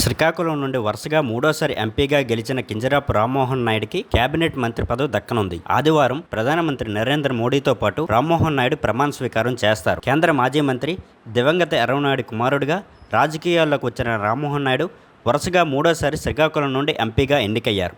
శ్రీకాకుళం నుండి వరుసగా మూడోసారి ఎంపీగా గెలిచిన కింజరాపు రామ్మోహన్ నాయుడుకి కేబినెట్ మంత్రి పదవి దక్కనుంది. ఆదివారం ప్రధానమంత్రి నరేంద్ర మోడీతో పాటు రామ్మోహన్ నాయుడు ప్రమాణ స్వీకారం చేస్తారు. కేంద్ర మాజీ మంత్రి దివంగత అరవనాయుడు కుమారుడిగా రాజకీయాల్లోకి వచ్చిన రామ్మోహన్ నాయుడు వరుసగా మూడోసారి శ్రీకాకుళం నుండి ఎంపీగా ఎన్నికయ్యారు.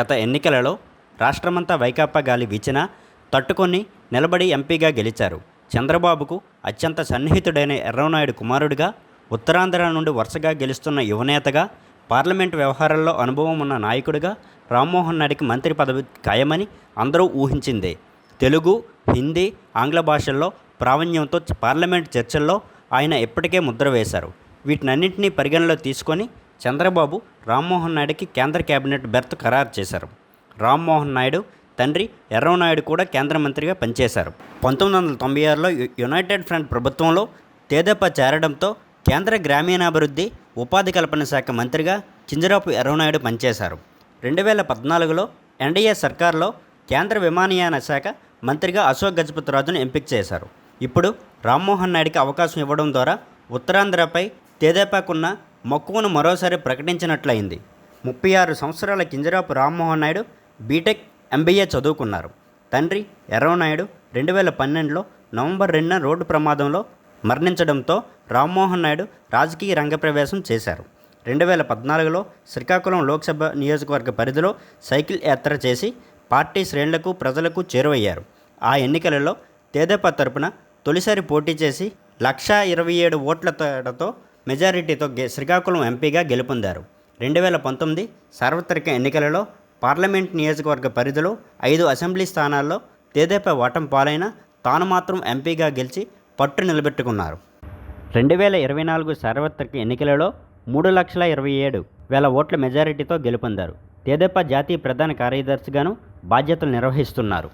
గత ఎన్నికలలో రాష్ట్రమంతా వైకాపా గాలి వీచినా తట్టుకొని నిలబడి ఎంపీగా గెలిచారు. చంద్రబాబుకు అత్యంత సన్నిహితుడైన ఎర్రవనాయుడు కుమారుడిగా ఉత్తరాంధ్ర నుండి వరుసగా గెలుస్తున్న యువనేతగా పార్లమెంటు వ్యవహారాల్లో అనుభవం ఉన్న నాయకుడిగా రామ్మోహన్ నాయుడికి మంత్రి పదవి ఖాయమని అందరూ ఊహించిందే. తెలుగు హిందీ ఆంగ్ల భాషల్లో ప్రావీణ్యంతో పార్లమెంట్ చర్చల్లో ఆయన ఇప్పటికే ముద్ర వేశారు. వీటినన్నింటినీ పరిగణలో తీసుకొని చంద్రబాబు రామ్మోహన్ నాయుడికి కేంద్ర కేబినెట్ బెర్త్ ఖరారు చేశారు. రామ్మోహన్ నాయుడు తండ్రి ఎర్రవనాయుడు కూడా కేంద్ర మంత్రిగా పనిచేశారు. పంతొమ్మిది వందల తొంభై ఆరులో యునైటెడ్ ఫ్రంట్ ప్రభుత్వంలో తేదప చేరడంతో కేంద్ర గ్రామీణాభివృద్ధి ఉపాధి కల్పన శాఖ మంత్రిగా కింజరాపు ఎర్రనాయుడు పనిచేశారు. రెండు వేల పద్నాలుగులో ఎన్డీఏ సర్కార్లో కేంద్ర విమానయాన శాఖ మంత్రిగా అశోక్ గజపతిరాజును ఎంపిక చేశారు. ఇప్పుడు రామ్మోహన్ నాయుడికి అవకాశం ఇవ్వడం ద్వారా ఉత్తరాంధ్రపై తేదేపాకున్న మక్కువను మరోసారి ప్రకటించినట్లయింది. ముప్పై ఆరు సంవత్సరాల కింజరాపు రామ్మోహన్ నాయుడు బీటెక్ ఎంబీఏ చదువుకున్నారు. తండ్రి ఎర్రవనాయుడు రెండు వేల పన్నెండులో నవంబర్ రెండున రోడ్డు ప్రమాదంలో మరణించడంతో రామ్మోహన్ నాయుడు రాజకీయ రంగప్రవేశం చేశారు. రెండు వేల పద్నాలుగులో శ్రీకాకుళం లోక్సభ నియోజకవర్గ పరిధిలో సైకిల్ యాత్ర చేసి పార్టీ శ్రేణులకు ప్రజలకు చేరువయ్యారు. ఆ ఎన్నికలలో తేదేపా తరపున తొలిసారి పోటీ చేసి లక్షా ఇరవై ఏడు ఓట్ల తేడాతో మెజారిటీతో గె- శ్రీకాకుళం ఎంపీగా గెలుపొందారు. రెండు వేల పంతొమ్మిది సార్వత్రిక ఎన్నికలలో పార్లమెంట్ నియోజకవర్గ పరిధిలో ఐదు అసెంబ్లీ స్థానాల్లో తేదేపా ఓటం పాలైన తాను మాత్రం ఎంపీగా గెలిచి పట్టు నిలబెట్టుకున్నారు. రెండు వేల ఇరవై నాలుగు సార్వత్రిక ఎన్నికలలో మూడు లక్షల ఇరవై ఏడు వేల ఓట్ల మెజారిటీతో గెలుపొందారు. తెదేపా జాతీయ ప్రధాన కార్యదర్శిగాను బాధ్యతలు నిర్వహిస్తున్నారు.